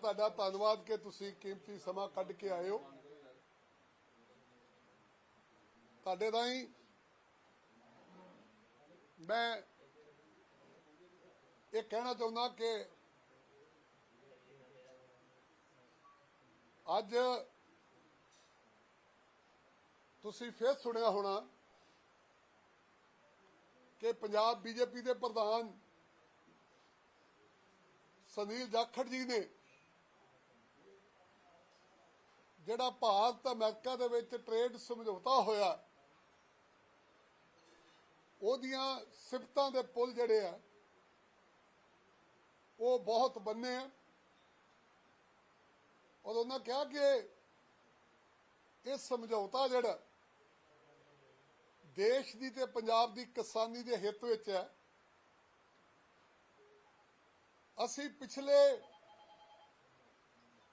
ਤੁਹਾਡਾ ਧੰਨਵਾਦ ਕਿ ਤੁਸੀਂ ਕੀਮਤੀ ਸਮਾਂ ਕੱਢ ਕੇ ਆਏ ਹੋ। ਤੁਹਾਡੇ ਰਾਹੀਂ ਮੈਂ ਇਹ ਕਹਿਣਾ ਚਾਹੁੰਦਾ ਕਿ ਅੱਜ ਤੁਸੀਂ ਫੇਰ ਸੁਣਿਆ ਹੋਣਾ ਕਿ ਪੰਜਾਬ ਬੀਜੇਪੀ ਦੇ ਪ੍ਰਧਾਨ ਸੁਨੀਲ ਜਾਖੜ ਜੀ ਨੇ ਜਿਹੜਾ ਭਾਰਤ ਅਮਰੀਕਾ ਦੇ ਵਿੱਚ ਟ੍ਰੇਡ ਸਮਝੌਤਾ ਹੋਇਆ, ਉਹਦੀਆਂ ਸਿਫਤਾਂ ਦੇ ਪੁਲ ਜਿਹੜੇ ਆ, ਉਹ ਬਹੁਤ ਬੰਨੇ ਆ। ਔਰ ਉਹਨਾਂ ਕਿਹਾ ਕਿ ਇਹ ਸਮਝੌਤਾ ਜਿਹੜਾ ਦੇਸ਼ ਦੀ ਤੇ ਪੰਜਾਬ ਦੀ ਕਿਸਾਨੀ ਦੇ ਹਿੱਤ ਵਿੱਚ ਹੈ। ਅਸੀਂ ਪਿਛਲੇ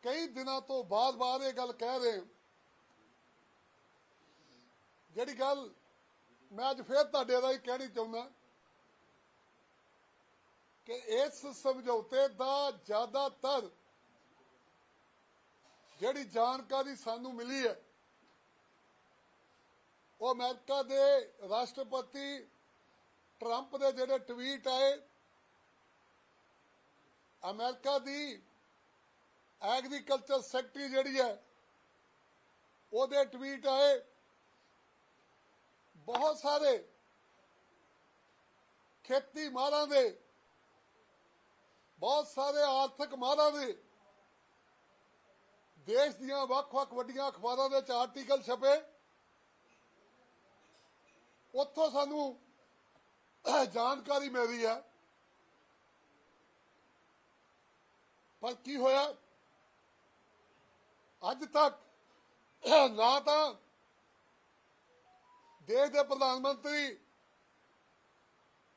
ਕਈ ਦਿਨਾਂ ਤੋਂ ਬਾਰ ਬਾਰ ਇਹ ਗੱਲ ਕਹਿ ਰਹੇ। ਜਿਹੜੀ ਗੱਲ ਮੈਂ ਅੱਜ ਫੇਰ ਤੁਹਾਡੇ ਰਾਹੀਂ ਕਹਿਣੀ ਚਾਹੁੰਦਾ ਕਿ ਇਸ ਸਮਝੌਤੇ ਦਾ ਜ਼ਿਆਦਾਤਰ ਜਿਹੜੀ ਜਾਣਕਾਰੀ ਸਾਨੂੰ ਮਿਲੀ ਹੈ, ਉਹ ਅਮਰੀਕਾ ਦੇ ਰਾਸ਼ਟਰਪਤੀ ਟਰੰਪ ਦੇ ਜਿਹੜੇ ਟਵੀਟ ਆਏ, ਅਮਰੀਕਾ ਦੀ ਐਗਰੀਕਲਚਰ ਸੈਕਟਰੀ ਜਿਹੜੀ ਹੈ, ਉਹਦੇ ਟਵੀਟ ਆਏ। ਬਹੁਤ ਸਾਰੇ ਖੇਤੀ ਮਾਰਾਂ ਦੇ, ਬਹੁਤ ਸਾਰੇ ਆਰਥਿਕ ਮਾਰਾਂ ਦੇ, ਦੇਸ਼ ਦੀਆਂ ਵੱਖ-ਵੱਖ ਵੱਡੀਆਂ ਅਖਬਾਰਾਂ ਦੇ ਵਿੱਚ ਆਰਟੀਕਲ ਛਪੇ। ਉੱਥੋਂ ਸਾਨੂੰ ਜਾਣਕਾਰੀ ਮਿਲਦੀ ਹੈ। ਪਰ ਕੀ ਹੋਇਆ? ਅੱਜ ਤੱਕ ਨਾ ਤਾਂ ਦੇਸ਼ ਦੇ ਪ੍ਰਧਾਨ ਮੰਤਰੀ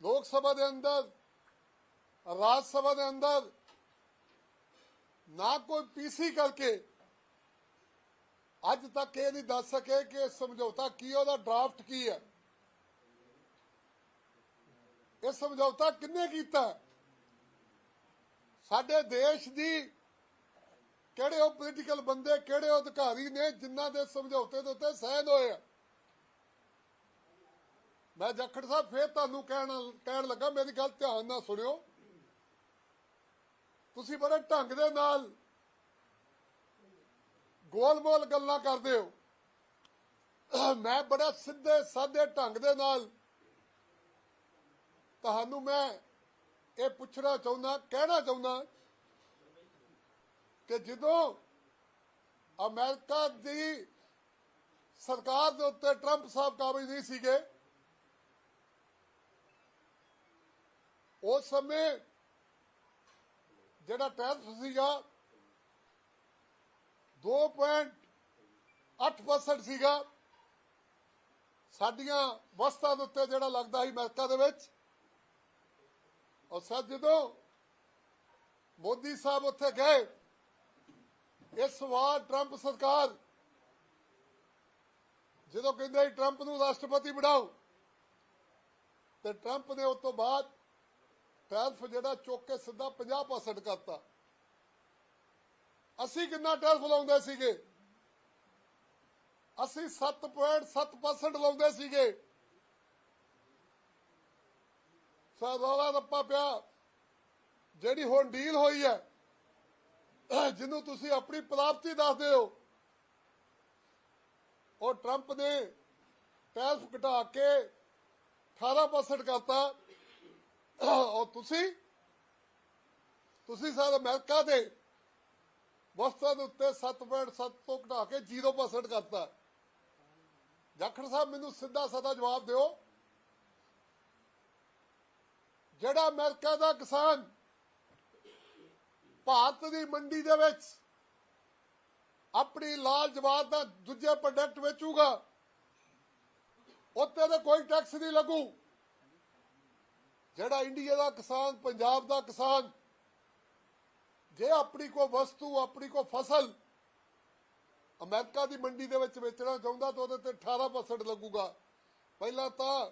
ਲੋਕ ਸਭਾ ਦੇ ਅੰਦਰ ਰਾਜ ਸਭਾ ਦੇ ਅੰਦਰ ਨਾ ਕੋਈ ਪੀਸੀ ਕਰਕੇ ਅੱਜ ਤੱਕ ਇਹ ਨਹੀਂ ਦੱਸ ਸਕੇ ਕਿ ਸਮਝੌਤਾ ਕੀ ਹੈ, ਉਹਦਾ ਡਰਾਫਟ ਕੀ ਹੈ। ਇਹ ਸਮਝੌਤਾ ਕਿੰਨੇ ਕੀਤਾ? ਸਾਡੇ ਦੇਸ਼ ਦੀ ਕਿਹੜੇ ਉਹ ਪੋਲੀਟੀਕਲ ਬੰਦੇ, ਕਿਹੜੇ ਉਹ ਅਧਿਕਾਰੀ ਨੇ ਜਿਨ੍ਹਾਂ ਦੇ ਸਮਝੌਤੇ ਦੇ ਉੱਤੇ ਸਹਿਨ ਹੋਏ ਆ? ਮੈਂ ਜੱਖੜ ਸਾਹਿਬ ਫੇਰ ਤੁਹਾਨੂੰ ਕਹਿਣ ਕਹਿਣ ਲੱਗਾ, ਮੇਰੀ ਗੱਲ ਧਿਆਨ ਨਾਲ ਸੁਣਿਓ। ਤੁਸੀਂ ਬੜੇ ਢੰਗ ਦੇ ਨਾਲ ਗੋਲ-ਮੋਲ ਗੱਲਾਂ ਕਰਦੇ ਹੋ। ਮੈਂ ਬੜਾ ਸਿੱਧੇ ਸਾਦੇ ਢੰਗ ਦੇ ਨਾਲ ਤੁਹਾਨੂੰ ਮੈਂ ਇਹ ਪੁੱਛਣਾ ਚਾਹੁੰਦਾ, ਕਹਿਣਾ ਚਾਹੁੰਦਾ ਕਿ ਜਦੋਂ ਅਮਰੀਕਾ ਦੀ ਸਰਕਾਰ ਦੇ ਉੱਤੇ ਟਰੰਪ ਸਾਹਿਬ ਕਾਬਜ ਨਹੀਂ ਸੀਗੇ, ਉਸ ਸਮੇਂ ਜਿਹੜਾ ਟੈਰਿਫ ਸੀਗਾ 2.8% ਸੀਗਾ। ਸਾਡੀਆਂ ਵਸਤਾਂ ਦੇ ਉੱਤੇ ਜਿਹੜਾ ਲੱਗਦਾ ਸੀ ਅਮਰੀਕਾ ਦੇ ਵਿੱਚ, ਔਰ ਸਰ ਜਦੋਂ ਮੋਦੀ ਸਾਹਿਬ ਉੱਥੇ ਗਏ ਇਸ ਵਾਰ ਟਰੰਪ ਸਰਕਾਰ, ਜਦੋਂ ਕਹਿੰਦੇ ਟਰੰਪ ਨੂੰ ਰਾਸ਼ਟਰਪਤੀ ਬਣਾਓ, ਤੇ ਟਰੰਪ ਨੇ ਉਸ ਤੋਂ ਬਾਅਦ ਟੈਰਫ ਜਿਹੜਾ ਚੁੱਕ ਕੇ ਸਿੱਧਾ 50% ਕਰਤਾ। ਅਸੀਂ ਕਿੰਨਾ ਟੈਰਫ ਲਾਉਂਦੇ ਸੀਗੇ? ਅਸੀਂ 7.7% ਲਾਉਂਦੇ ਸੀਗੇ। ਸਾ ਰੌਲਾ ਰੱਪਾ ਪਿਆ। ਜਿਹੜੀ ਹੁਣ ਡੀਲ ਹੋਈ ਹੈ ਜਿਹਨੂੰ ਤੁਸੀਂ ਆਪਣੀ ਪ੍ਰਾਪਤੀ ਦੱਸਦੇ ਹੋ, ਉਹ ਟਰੰਪ ਨੇ ਟੈਕਸ ਘਟਾ ਕੇ 18% ਕਰਤਾ। ਔਰ ਤੁਸੀਂ ਤੁਸੀਂ ਸਾਰੇ ਅਮਰੀਕਾ ਦੇ ਵਸਤਾਂ ਦੇ ਉੱਤੇ 7.7 ਤੋਂ ਘਟਾ ਕੇ 0% ਕਰਤਾ। ਜਾਖੜ ਸਾਹਿਬ, ਮੈਨੂੰ ਸਿੱਧਾ ਸਾਦਾ ਜਵਾਬ ਦਿਓ। ਜਿਹੜਾ ਅਮਰੀਕਾ ਦਾ ਕਿਸਾਨ ਭਾਰਤ ਦੀ ਮੰਡੀ ਦੇ ਵਿੱਚ ਆਪਣੀ ਲਾਲ ਜਵਾਬ ਦਾ ਦੂਜੇ ਪ੍ਰੋਡਕਟ ਵੇਚੂਗਾ ਉੱਤੇ ਤੇ ਕੋਈ ਟੈਕਸ ਨਹੀਂ ਲੱਗੂ। ਜਿਹੜਾ ਇੰਡੀਆ ਦਾ ਕਿਸਾਨ, ਪੰਜਾਬ ਦਾ ਕਿਸਾਨ, ਜੇ ਆਪਣੀ ਕੋ ਵਸਤੂ, ਆਪਣੀ ਕੋ ਫਸਲ ਅਮਰੀਕਾ ਦੀ ਮੰਡੀ ਦੇ ਵਿੱਚ ਵੇਚਣਾ ਚਾਹੁੰਦਾ ਤਾਂ ਉਹਦੇ ਤੇ 18% ਲੱਗੂਗਾ। ਪਹਿਲਾਂ ਤਾਂ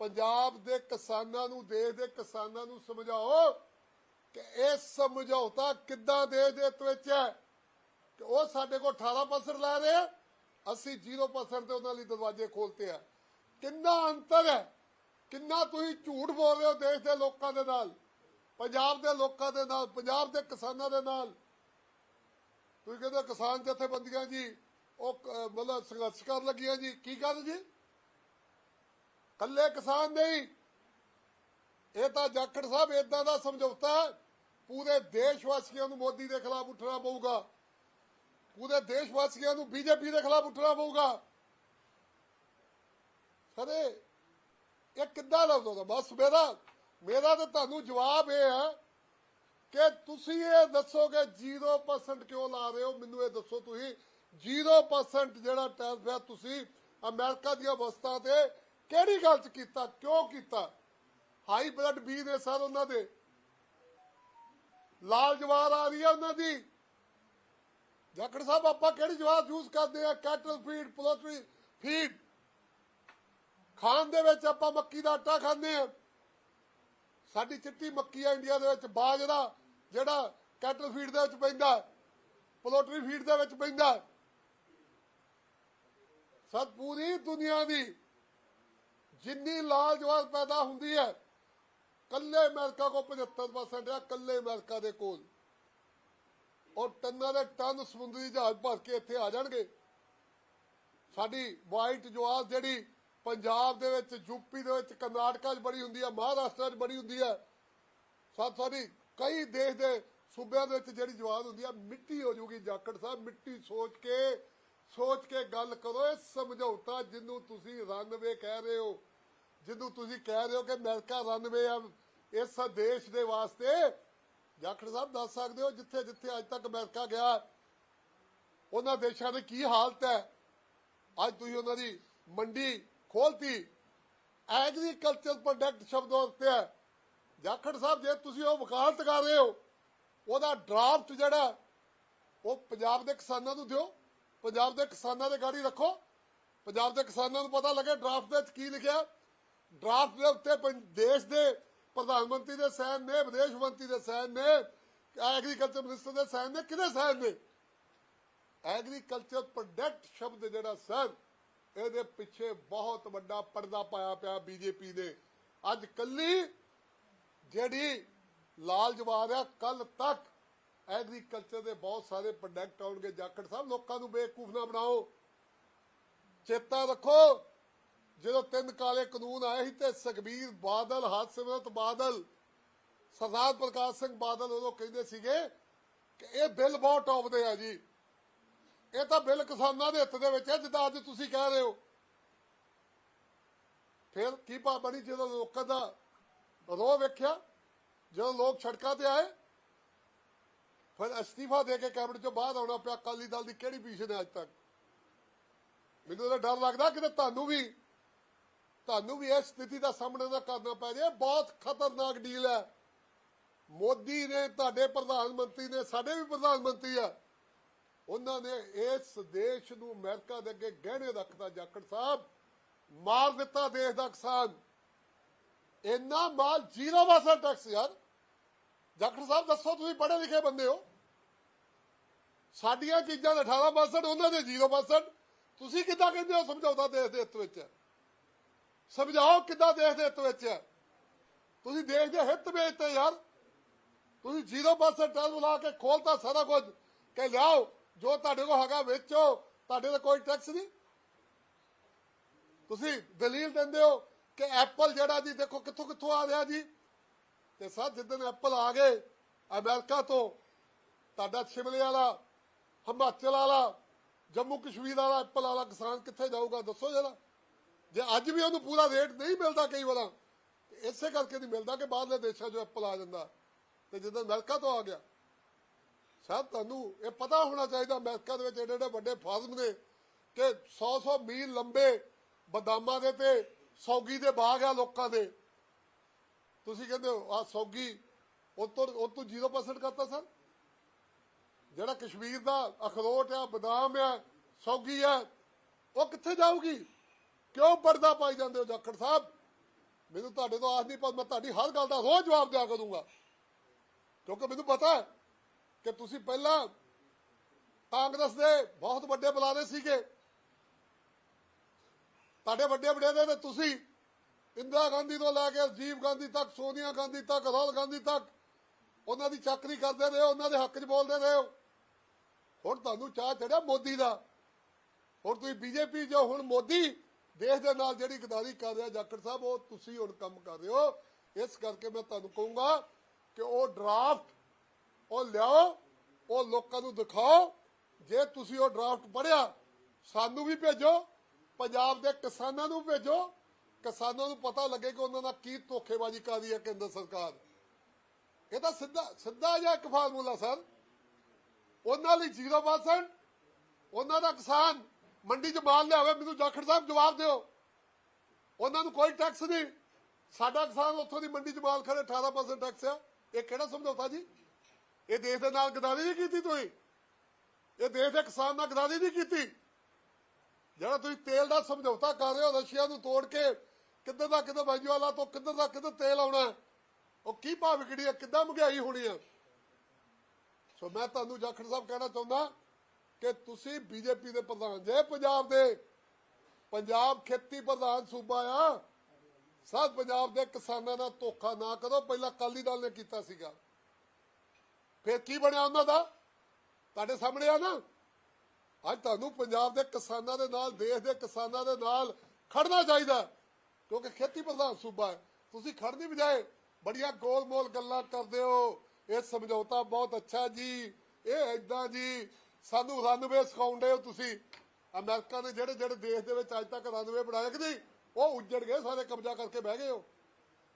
ਪੰਜਾਬ ਦੇ ਕਿਸਾਨਾਂ ਨੂੰ, ਦੇਸ਼ ਦੇ ਕਿਸਾਨਾਂ ਨੂੰ ਸਮਝਾਓ ਕਿ ਇਹ ਸਮਝੌਤਾ ਕਿੱਦਾਂ ਦੇਸ਼ ਦੇ ਹਿੱਤ ਵਿੱਚ ਹੈ? ਕਿ ਉਹ ਸਾਡੇ ਕੋਲ 18% ਲੈ ਰਹੇ ਆ ਅਸੀਂ 0% ਤੇ ਉਹਨਾਂ ਲਈ ਦਰਵਾਜ਼ੇ ਖੋਲਤੇ ਆ। ਕਿੰਨਾ ਅੰਤਰ ਹੈ? ਕਿੰਨਾ ਤੁਸੀਂ ਝੂਠ ਬੋਲ ਰਹੇ ਹੋ ਦੇਸ਼ ਦੇ ਲੋਕਾਂ ਦੇ ਨਾਲ, ਪੰਜਾਬ ਦੇ ਲੋਕਾਂ ਦੇ ਨਾਲ, ਪੰਜਾਬ ਦੇ ਕਿਸਾਨਾਂ ਦੇ ਨਾਲ? ਤੁਸੀਂ ਕਹਿੰਦੇ ਕਿਸਾਨ ਜਥੇਬੰਦੀਆਂ ਜੀ, ਉਹ ਮਤਲਬ ਸੰਘਰਸ਼ ਕਰਨ ਲੱਗੀਆਂ ਜੀ, ਕੀ ਗੱਲ ਜੀ? ਕੱਲੇ ਕਿਸਾਨ ਨਹੀਂ। ਇਹ ਤਾਂ ਜਾਖੜ ਸਾਹਿਬ ਇਦਾਂ ਦਾ ਸਮਝੌਤਾ ਪੂਰੇ ਦੇਸ਼ ਵਾਸੀਆਂ ਨੂੰ ਮੋਦੀ ਦੇ ਖਿਲਾਫ ਉੱਠਣਾ ਪਊਗਾ। ਪੂਰੇ ਦੇਸ਼ ਵਾਸੀਆਂ ਨੂੰ ਬੀਜੇਪੀ ਦੇ ਖਿਲਾਫ ਉੱਠਣਾ ਪਊਗਾ। ਸਰੇ, ਇਹ ਕਿੱਦਾਂ ਲੱਗਦਾ ਬਸ ਮੇਰਾ ਮੇਰਾ ਤਾਂ ਤੁਹਾਨੂੰ ਜਵਾਬ ਇਹ ਹੈ ਕਿ ਤੁਸੀਂ ਇਹ ਦੱਸੋਗੇ 0% ਕਿਉਂ ਲਾ ਰਹੇ ਹੋ? ਮੈਨੂੰ ਇਹ ਦੱਸੋ ਤੁਸੀਂ। 0% ਜਿਹੜਾ ਟੈਕਸ ਹੈ ਤੁਸੀਂ ਅਮਰੀਕਾ ਦੀਆਂ ਵਸਤਾਂ ਤੇ ਕਿਹੜੀ ਗੱਲ ਚ ਕੀਤਾ, ਕਿਉਂ ਕੀਤਾ? ਹਾਈ ਬਲੱਡ ਬੀ ਨੇ ਸਰ ਉਹਨਾਂ ਦੇ। ਲਾਲ ਜਵਾਰ ਆ ਰਹੀ ਹੈ ਉਹਨਾਂ ਦੀ। ਜਾਖੜ ਸਾਹਿਬ, ਆਪਾਂ ਕਿਹੜੀ ਜਵਾਰ ਯੂਜ਼ ਕਰਦੇ ਆ? ਕੈਟਲ ਫੀਡ ਪੋਲਟਰੀ ਫੀਡ ਖਾਣ ਦੇ ਵਿੱਚ ਆਪਾਂ ਮੱਕੀ ਦਾ ਆਟਾ ਖਾਂਦੇ ਆ। ਸਾਡੀ ਚਿੱਟੀ ਮੱਕੀ ਆ ਇੰਡੀਆ ਦੇ ਵਿੱਚ ਬਾਜਰਾ ਜਿਹੜਾ ਕੈਟਲ ਫੀਡ ਦੇ ਵਿੱਚ ਪੈਂਦਾ ਪੋਲਟਰੀ ਫੀਡ ਦੇ ਵਿੱਚ ਪੈਂਦਾ। ਸਤ ਪੂਰੀ ਦੁਨੀਆ ਦੀ ਜਿੰਨੀ ਲਾਲ ਜਵਾਰ ਪੈਦਾ ਹੁੰਦੀ ਹੈ ਕੱਲੇ ਅਮਰੀਕਾ ਕੋ 75% ਹੈ ਕੱਲੇ ਅਮਰੀਕਾ ਦੇ ਕੋਲ। ਔਰ ਟੰਨਾਂ ਦੇ ਟਨ ਸਮੁੰਦਰੀ ਜਹਾਜ਼ ਭਰ ਕੇ ਇੱਥੇ ਆ ਜਾਣਗੇ। ਸਾਡੀ ਵਾਈਟ ਜਵਾਰ ਜਿਹੜੀ ਪੰਜਾਬ ਦੇ ਵਿੱਚ ਯੂਪੀ ਦੇ ਵਿੱਚ, ਕਰਨਾਟਕਾ 'ਚ ਬੜੀ ਹੁੰਦੀ ਹੈ ਮਹਾਰਾਸ਼ਟਰ 'ਚ ਬੜੀ ਹੁੰਦੀ ਹੈ ਸਾਥ ਸਾਡੀ ਕਈ ਦੇਸ਼ ਦੇ ਸੂਬਿਆਂ ਦੇ ਵਿੱਚ ਜਿਹੜੀ ਜਵਾਜ਼ ਹੁੰਦੀ ਹੈ ਮਿੱਟੀ ਹੋ ਜੂਗੀ ਜਾਕੜ ਸਾਹਿਬ, ਮਿੱਟੀ ਸੋਚ ਕੇ ਸੋਚ ਕੇ ਗੱਲ ਕਰੋ, ਇਹ ਸਮਝੌਤਾ ਜਿਹਨੂੰ ਤੁਸੀਂ ਰਨਵੇ ਕਹਿ ਰਹੇ ਹੋ। ਜਿਹਨੂੰ ਤੁਸੀਂ ਕਹਿ ਰਹੇ ਹੋ ਕਿ ਅਮਰੀਕਾ ਰਨਵੇ ਆ, ਇਸ ਦੇਸ਼ ਦੇ ਵਾਸਤੇ ਜਾਖੜ ਸਾਹਿਬ ਦੱਸ ਸਕਦੇ ਹੋ ਜਿੱਥੇ ਜਿੱਥੇ ਅੱਜ ਤੱਕ ਅਮਰੀਕਾ ਗਿਆ, ਉਹਨਾਂ ਦੇਸ਼ਾਂ ਦੀ ਕੀ ਹਾਲਤ ਹੈ? ਅੱਜ ਤੁਸੀਂ ਉਹਨਾਂ ਦੀ ਮੰਡੀ ਖੋਲਤੀ। ਐਗਰੀਕਲਚਰ ਪ੍ਰੋਡਕਟ ਸ਼ਬਦ ਉੱਤੇ ਹੈ। ਜਾਖੜ ਸਾਹਿਬ, ਜੇ ਤੁਸੀਂ ਉਹ ਵਕਾਲਤ ਕਰ ਰਹੇ ਹੋ, ਉਹਦਾ ਡਰਾਫਟ ਜਿਹੜਾ, ਉਹ ਪੰਜਾਬ ਦੇ ਕਿਸਾਨਾਂ ਨੂੰ ਦਿਓ। ਪੰਜਾਬ ਦੇ ਕਿਸਾਨਾਂ ਦੇ ਗਾੜੀ ਰੱਖੋ। ਪੰਜਾਬ ਦੇ ਕਿਸਾਨਾਂ ਨੂੰ ਪਤਾ ਲੱਗੇ ਡਰਾਫਟ ਦੇ ਵਿੱਚ ਕੀ ਲਿਖਿਆ। ਡਰਾਫਟ ਦੇ ਉੱਤੇ ਦੇਸ਼ ਦੇ ਪ੍ਰਧਾਨ ਮੰਤਰੀ ਦੇ ਸਾਈਨ ਨੇ, ਵਿਦੇਸ਼ ਮੰਤਰੀ ਦੇ ਸਾਈਨ ਨੇ ਐਗਰੀਕਲਚਰ ਮਿਨਿਸਟਰ ਦੇ ਸਾਈਨ ਨੇ, ਕਿਹਦੇ ਸਾਈਨ ਨੇ? ਐਗਰੀਕਲਚਰ ਪ੍ਰੋਡਕਟ ਸ਼ਬਦ ਜਿਹੜਾ ਸਰ ਇਹਦੇ ਪਿੱਛੇ ਬਹੁਤ ਵੱਡਾ ਪਰਦਾ ਪਾਇਆ ਪਿਆ ਬੀਜੇਪੀ ਨੇ। ਅੱਜ ਕੱਲੀ ਜਿਹੜੀ ਲਾਲ ਜਵਾਰ ਆ ਕੱਲ ਤੱਕ ਐਗਰੀਕਲਚਰ ਦੇ ਬਹੁਤ ਸਾਰੇ ਪ੍ਰੋਡਕਟ ਆਉਣਗੇ। ਜਾਖੜ ਸਾਹਿਬ, ਲੋਕਾਂ ਨੂੰ ਬੇਵਕੂਫ ਨਾ ਬਣਾਓ। ਚੇਤਾ ਰੱਖੋ ਜਦੋਂ ਤਿੰਨ ਕਾਲੇ ਕਾਨੂੰਨ ਆਏ ਸੀ ਤੇ ਸੁਖਬੀਰ ਬਾਦਲ ਹਰਸਿਮਰਤ ਬਾਦਲ, ਸਰਦਾਰ ਪ੍ਰਕਾਸ਼ ਸਿੰਘ ਬਾਦਲ ਉਦੋਂ ਕਹਿੰਦੇ ਸੀਗੇ ਕਿ ਇਹ ਬਿੱਲ ਬਹੁਤ ਟੌਪ ਦੇ ਆ ਜੀ। ਇਹ ਤਾਂ ਬਿੱਲ ਕਿਸਾਨਾਂ ਦੇ ਹਿੱਤ ਦੇ ਵਿੱਚ ਹੈ ਜਿੱਦਾਂ ਅੱਜ ਤੁਸੀਂ ਕਹਿ ਰਹੇ ਹੋ। ਫਿਰ ਕੀ ਪਾ ਬਣੀ ਜਦੋਂ ਲੋਕਾਂ ਦਾ ਰੋਹ ਵੇਖਿਆ? ਜਦੋਂ ਲੋਕ ਸੜਕਾਂ ਤੇ ਆਏ, ਫਿਰ ਅਸਤੀਫਾ ਦੇ ਕੇ ਕੈਬਨਿਟ ਚੋਂ ਬਾਹਰ ਆਉਣਾ ਪਿਆ, ਅਕਾਲੀ ਦਲ ਦੀ ਕਿਹੜੀ ਪੀਛੇ ਹੈ ਅੱਜ ਤੱਕ? ਮੈਨੂੰ ਤਾਂ ਡਰ ਲੱਗਦਾ ਕਿ ਤੁਹਾਨੂੰ ਵੀ ਤੁਹਾਨੂੰ ਵੀ ਇਸ ਸਥਿਤੀ ਦਾ ਸਾਹਮਣਾ ਨਾ ਕਰਨਾ ਪੈ ਜਾਏ ਬਹੁਤ ਖਤਰਨਾਕ ਡੀਲ ਹੈ। ਮੋਦੀ ਨੇ, ਤੁਹਾਡੇ ਪ੍ਰਧਾਨ ਮੰਤਰੀ ਨੇ, ਸਾਡੇ ਵੀ ਪ੍ਰਧਾਨ ਮੰਤਰੀ ਆ। ਉਹਨਾਂ ਨੇ ਇਸ ਦੇਸ਼ ਨੂੰ ਅਮਰੀਕਾ ਦੇ ਅੱਗੇ ਗਹਿਣੇ ਰੱਖਦਾ ਜਾਖੜ ਸਾਹਿਬ। ਮਾਰ ਦਿੱਤਾ ਦੇਸ਼ ਦਾ ਕਿਸਾਨ। ਇੰਨਾ ਮਾਲ ਜ਼ੀਰੋ ਪਰਸੈਂਟ ਟੈਕਸ ਯਾਰ। ਜਾਖੜ ਸਾਹਿਬ, ਦੱਸੋ ਤੁਸੀਂ ਪੜ੍ਹੇ ਲਿਖੇ ਬੰਦੇ ਹੋ? ਸਾਡੀਆਂ ਚੀਜ਼ਾਂ ਦੇ 18% ਉਹਨਾਂ ਦੇ 0% ਤੁਸੀਂ ਕਿੱਦਾਂ ਕਹਿੰਦੇ ਹੋ ਸਮਝੌਤਾ ਦੇਸ਼ ਦੇ ਹਿੱਤ ਵਿੱਚ? ਸਮਝਾਓ ਕਿੱਦਾਂ ਦੇਸ਼ ਦੇ ਹਿੱਤ ਵਿੱਚ? ਤੁਸੀਂ ਦੇਸ਼ ਦੇ ਹਿੱਤ ਵਿੱਚ ਤੇ ਯਾਰ ਤੁਸੀਂ 0% ਟੈਕਸ ਲਾ ਕੇ ਖੋਲਤਾ ਸਾਰਾ ਕੁਝ ਕਿ ਲਿਆਓ, ਜੋ ਤੁਹਾਡੇ ਕੋਲ ਹੈਗਾ ਵੇਚੋ, ਤੁਹਾਡੇ ਤੇ ਕੋਈ ਟੈਕਸ ਨਹੀਂ। ਤੁਸੀਂ ਦਲੀਲ ਦਿੰਦੇ ਹੋ ਕਿ ਐਪਲ ਜਿਹੜਾ ਜੀ, ਦੇਖੋ ਕਿੱਥੋਂ ਕਿੱਥੋਂ ਆ ਰਿਹਾ ਜੀ। ਤੇ ਸਰ ਜਿੱਦਣ ਐਪਲ ਆ ਗਏ ਅਮਰੀਕਾ ਤੋਂ, ਤੁਹਾਡਾ ਸ਼ਿਮਲੇ ਵਾਲਾ, ਹਿਮਾਚਲ ਵਾਲਾ, ਜੰਮੂ ਕਸ਼ਮੀਰ ਵਾਲਾ ਐਪਲ ਵਾਲਾ ਕਿਸਾਨ ਕਿੱਥੇ ਜਾਊਗਾ? ਦੱਸੋ ਜਰਾ। ਜੇ ਅੱਜ ਵੀ ਉਹਨੂੰ ਪੂਰਾ ਰੇਟ ਨਹੀਂ ਮਿਲਦਾ ਕਈ ਵਾਰਾਂ, ਇਸੇ ਕਰਕੇ ਨਹੀਂ ਮਿਲਦਾ ਕਿ ਬਾਹਰਲੇ ਦੇਸ਼ਾਂ 'ਚੋਂ ਐਪਲ ਆ ਜਾਂਦਾ ਤੇ ਜਦੋਂ ਅਮਰੀਕਾ ਤੋਂ ਆ ਗਿਆ। ਸ਼ਾਇਦ ਤੁਹਾਨੂੰ ਇਹ ਪਤਾ ਹੋਣਾ ਚਾਹੀਦਾ ਅਮਰੀਕਾ ਦੇ ਵਿੱਚ ਏਡੇ ਏਡੇ ਵੱਡੇ ਫਾਰਮ ਨੇ ਕਿ 100-100 ਮੀਲ ਲੰਬੇ ਬਦਾਮਾਂ ਦੇ ਤੇ ਸੌਗੀ ਦੇ ਬਾਗ ਆ ਲੋਕਾਂ ਦੇ। ਤੁਸੀਂ ਕਹਿੰਦੇ ਹੋ ਆ ਸੌਗੀ ਉਹ ਤੋਂ ਉਹ ਤੋਂ 0% ਕਰਤਾ ਸਰ? ਜਿਹੜਾ ਕਸ਼ਮੀਰ ਦਾ ਅਖਰੋਟ ਆ, ਬਦਾਮ ਆ, ਸੌਗੀ ਆ, ਉਹ ਕਿੱਥੇ ਜਾਊਗੀ? ਕਿਉਂ ਪਰਦਾ ਪਾਈ ਜਾਂਦੇ ਹੋ ਜਾਖੜ ਸਾਹਿਬ? ਮੈਨੂੰ ਤੁਹਾਡੇ ਤੋਂ ਆਸ ਨਹੀਂ, ਪਰ ਮੈਂ ਤੁਹਾਡੀ ਹਰ ਗੱਲ ਦਾ ਰੋਜ਼ ਜਵਾਬ ਦਿਆ ਕਰੂੰਗਾ। ਕਿਉਂਕਿ ਮੈਨੂੰ ਪਤਾ ਹੈ ਕਿ ਤੁਸੀਂ ਪਹਿਲਾਂ ਕਾਂਗਰਸ ਦੇ ਬਹੁਤ ਵੱਡੇ ਬੁਲਾਰੇ ਸੀਗੇ। ਤੁਹਾਡੇ ਵੱਡੇ ਵੱਡੇ ਨੇ ਤੁਸੀਂ ਇੰਦਰਾ ਗਾਂਧੀ ਤੋਂ ਲੈ ਕੇ ਰਾਜੀਵ ਗਾਂਧੀ ਤੱਕ, ਸੋਨੀਆ ਗਾਂਧੀ ਤੱਕ, ਰਾਹੁਲ ਗਾਂਧੀ ਤੱਕ, ਉਹਨਾਂ ਦੀ ਚੱਕਰੀ ਕਰਦੇ ਰਹੇ ਹੋ, ਉਹਨਾਂ ਦੇ ਹੱਕ 'ਚ ਬੋਲਦੇ ਰਹੇ ਹੋ। ਹੁਣ ਤੁਹਾਨੂੰ ਚਾਹ ਚੜਿਆ ਮੋਦੀ ਦਾ। ਹੁਣ ਤੁਸੀਂ ਬੀਜੇਪੀ ਜੋ ਹੁਣ ਮੋਦੀ ਦੇਸ਼ ਦੇ ਨਾਲ ਜਿਹੜੀ ਗਦਾਰੀ ਕਰ ਰਿਹਾ ਜਾਖੜ ਸਾਹਿਬ, ਉਹ ਤੁਸੀਂ ਹੁਣ ਕੰਮ ਕਰ ਰਹੇ ਹੋ। ਇਸ ਕਰਕੇ ਮੈਂ ਤੁਹਾਨੂੰ ਕਹੂੰਗਾ ਕਿ ਉਹ ਡਰਾਫਟ ਉਹ ਲਿਆਓ, ਉਹ ਲੋਕਾਂ ਨੂੰ ਦਿਖਾਓ। ਜੇ ਤੁਸੀਂ ਉਹ ਡਰਾਫਟ ਪੜਿਆ ਸਾਨੂੰ ਵੀ ਭੇਜੋ, ਪੰਜਾਬ ਦੇ ਕਿਸਾਨਾਂ ਨੂੰ ਭੇਜੋ। ਕਿਸਾਨਾਂ ਨੂੰ ਪਤਾ ਲੱਗੇ ਕਿ ਉਹਨਾਂ ਨਾਲ ਕੀ ਧੋਖੇਬਾਜ਼ੀ ਕਰ ਰਹੀ ਹੈ ਕੇਂਦਰ ਸਰਕਾਰ। ਇਹ ਤਾਂ ਸਿੱਧਾ ਸਿੱਧਾ ਜਿਹਾ ਇੱਕ ਫਾਰਮੂਲਾ, ਸਰ। ਉਹਨਾਂ ਲਈ 0% ਉਹਨਾਂ ਦਾ ਕਿਸਾਨ ਮੰਡੀ 'ਚ ਮਾਲ ਲਿਆਵੇ ਮੈਨੂੰ ਜਾਖੜ ਸਾਹਿਬ ਜਵਾਬ ਦਿਓ। ਉਹਨਾਂ ਨੂੰ ਕੋਈ ਟੈਕਸ ਨਹੀਂ। ਸਾਡਾ ਕਿਸਾਨ ਉੱਥੋਂ ਦੀ ਮੰਡੀ 'ਚ ਮਾਲ ਖੜੇ 18% ਟੈਕਸ ਆ। ਇਹ ਕਿਹੜਾ ਸਮਝੌਤਾ ਜੀ? ਇਹ ਦੇਸ਼ ਦੇ ਨਾਲ ਗਦਾਰੀ ਨਹੀਂ ਕੀਤੀ ਤੁਸੀਂ। ਇਹ ਦੇਸ਼ ਦੇ ਕਿਸਾਨ ਨਾਲ ਗਦਾਰੀ ਨਹੀਂ ਕੀਤੀ। ਜਿਹੜਾ ਤੁਸੀਂ ਤੇਲ ਦਾ ਸਮਝੌਤਾ ਕਰ ਰਹੇ ਹੋ, ਰਸ਼ੀਆ ਨੂੰ ਤੋੜ ਕੇ ਕਿੱਧਰ ਦਾ ਕਿੱਧਰ ਵਾਲਾ ਤੋਂ ਕਿੱਧਰ ਦਾ ਕਿੱਧਰ ਤੇਲ ਆਉਣਾ ਉਹ ਕੀ ਭਾਵ ਵਿਗੜੀ ਹੈ, ਕਿੱਦਾਂ ਮਹਿੰਗਾਈ ਹੋਣੀ ਹੈ? ਸੋ ਮੈਂ ਤੁਹਾਨੂੰ ਜਾਖੜ ਸਾਹਿਬ ਕਹਿਣਾ ਚਾਹੁੰਦਾ ਕਿ ਤੁਸੀਂ ਬੀਜੇਪੀ ਦੇ ਪ੍ਰਧਾਨ ਜੇ ਪੰਜਾਬ ਦੇ। ਪੰਜਾਬ ਖੇਤੀ ਪ੍ਰਧਾਨ ਸੂਬਾ ਆ। ਸਭ ਪੰਜਾਬ ਦੇ ਕਿਸਾਨਾਂ ਨਾਲ ਧੋਖਾ ਨਾ ਕਰੋ। ਪਹਿਲਾਂ ਅਕਾਲੀ ਦਲ ਨੇ ਕੀਤਾ ਸੀਗਾ। ਫਿਰ ਕੀ ਬਣਿਆ ਉਹਨਾਂ ਦਾ? ਤੁਹਾਡੇ ਸਾਹਮਣੇ ਆ ਨਾ। ਅੱਜ ਤੁਹਾਨੂੰ ਪੰਜਾਬ ਦੇ ਕਿਸਾਨਾਂ ਦੇ ਨਾਲ, ਦੇਸ਼ ਦੇ ਕਿਸਾਨਾਂ ਦੇ ਨਾਲ ਖੜਨਾ ਚਾਹੀਦਾ। ਕਿਉਂਕਿ ਖੇਤੀ ਪ੍ਰਧਾਨ ਸੂਬਾ ਹੈ। ਤੁਸੀਂ ਖੜਨੀ ਬਜਾਏ ਬੜੀਆਂ ਗੋਲ-ਮੋਲ ਗੱਲਾਂ ਕਰਦੇ ਹੋ। ਇਹ ਸਮਝੌਤਾ ਬਹੁਤ ਅੱਛਾ ਜੀ। ਇਹ ਐਦਾਂ ਜੀ। ਸਾਨੂੰ ਰਨਵੇ ਸਿਖਾਉਂਦੇ ਹੋ ਤੁਸੀਂ। ਅਮਰੀਕਾ ਨੇ ਜਿਹੜੇ ਜਿਹੜੇ ਦੇਸ਼ ਦੇ ਵਿੱਚ ਅੱਜ ਤੱਕ ਰਨਵੇ ਬਣਾਏ ਕਿ ਨਹੀਂ ਉਹ ਉੱਜੜ ਗਏ ਸਾਰੇ ਕਬਜ਼ਾ ਕਰਕੇ ਬਹਿ ਗਏ ਹੋ।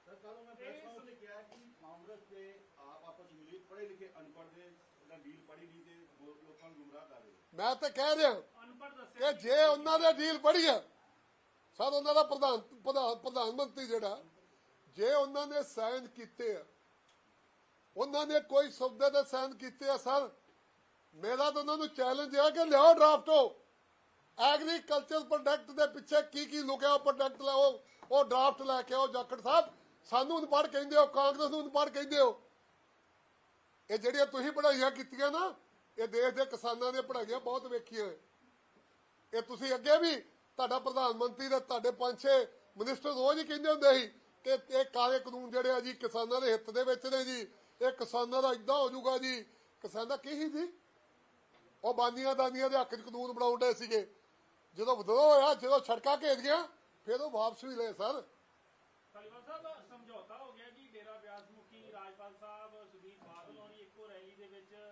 ਸਰ ਕੱਲ ਮੈਂ ਪ੍ਰੈਸ ਕਾਨਫਰੰਸ ਨੇ ਕਿਹਾ ਕਿ ਕਾਂਗਰਸ ਤੇ ਆਪ ਆਪਸ ਮਿਲੀ ਪੜ੍ਹੇ ਲਿਖੇ ਅਨਪੜ੍ਹ ਦੇ ਜਿਹੜਾ ਡੀਲ ਪੜੀ ਨਹੀਂ ਤੇ ਲੋ- ਲੋਕਾਂ ਨੂੰ ਗੁੰਮਰਾਹ ਕਰ ਰਹੇ ਨੇ। ਮੈਂ ਤਾਂ ਕਹਿ ਰਿਹਾ ਅਨਪੜ੍ਹ ਦੱਸਿਆ ਕਿ ਜੇ ਉਹਨਾਂ ਦੇ ਡੀਲ ਪੜੀ ਆ ਸਰ ਉਹਨਾਂ ਦਾ ਪ੍ਰਧਾਨ ਪ੍ਰਧਾਨ ਪ੍ਰਧਾਨ ਮੰਤਰੀ ਜਿਹੜਾ ਜੇ ਉਹਨਾਂ ਨੇ ਸਾਈਨ ਕੀਤੇ ਆ ਉਹਨਾਂ ਨੇ ਕੋਈ ਸੌਦੇ ਦੇ ਸਾਈਨ ਕੀਤੇ ਆ ਸਰ? ਮੇਰਾ ਤਾਂ ਉਹਨਾਂ ਨੂੰ ਚੈਲੰਜ ਹੈ ਕਿ ਲਿਆਓ ਡਰਾਫਟੋ ਐਗਰੀਕਲਚਰ ਪ੍ਰੋਡਕਟ ਦੇ ਪਿੱਛੇ ਕੀ ਕੀ ਲੁਕਿਆ ਪ੍ਰੋਡਕਟ ਲਾਓ, ਉਹ ਡਰਾਫਟ ਲੈ ਕੇ ਆਓ ਜਾਖੜ ਸਾਹਿਬ। ਸਾਨੂੰ ਅਨਪੜ੍ਹ ਕਹਿੰਦੇ ਹੋ, ਕਾਂਗਰਸ ਨੂੰ ਅਨਪੜ੍ਹ ਕਹਿੰਦੇ ਹੋ। ਇਹ ਜਿਹੜੀਆਂ ਤੁਸੀਂ ਪੜ੍ਹਾਈਆਂ ਕੀਤੀਆਂ ਨਾ, ਇਹ ਦੇਸ਼ ਦੇ ਕਿਸਾਨਾਂ ਦੀਆਂ ਪੜ੍ਹਾਈਆਂ ਬਹੁਤ ਵੇਖੀਆਂ ਇਹ ਤੁਸੀਂ ਅੱਗੇ ਵੀ ਤੁਹਾਡਾ ਪ੍ਰਧਾਨ ਮੰਤਰੀ ਤੇ ਤੁਹਾਡੇ ਪੰਜ ਛੇ ਮਿਨਿਸਟਰ ਰੋਜ਼ ਹੀ ਕਹਿੰਦੇ ਹੁੰਦੇ ਸੀ ਕਿ ਇਹ ਕਾਲੇ ਕਾਨੂੰਨ ਜਿਹੜੇ ਆ ਜੀ ਕਿਸਾਨਾਂ ਦੇ ਹਿੱਤ ਦੇ ਵਿੱਚ ਨੇ ਜੀ, ਇਹ ਕਿਸਾਨਾਂ ਦਾ ਇਦਾਂ ਹੋ ਜਾਊਗਾ ਜੀ। ਕਿਸਾਨਾਂ ਕੀ ਸੀ ਉਹ ਬਾਨੀਆਂ ਦਾਨੀਆਂ ਦੇ ਹੱਕ 'ਚ ਕਾਨੂੰਨ ਬਣਾਉਂਦੇ ਸੀਗੇ। ਜਦੋਂ ਵਿਦਰੋਹ ਹੋਇਆ, ਜਦੋਂ ਸੜਕਾਂ ਘੇਰ ਗਿਆ ਫਿਰ ਉਹ ਵਾਪਸ ਵੀ ਲਏ ਸਰ।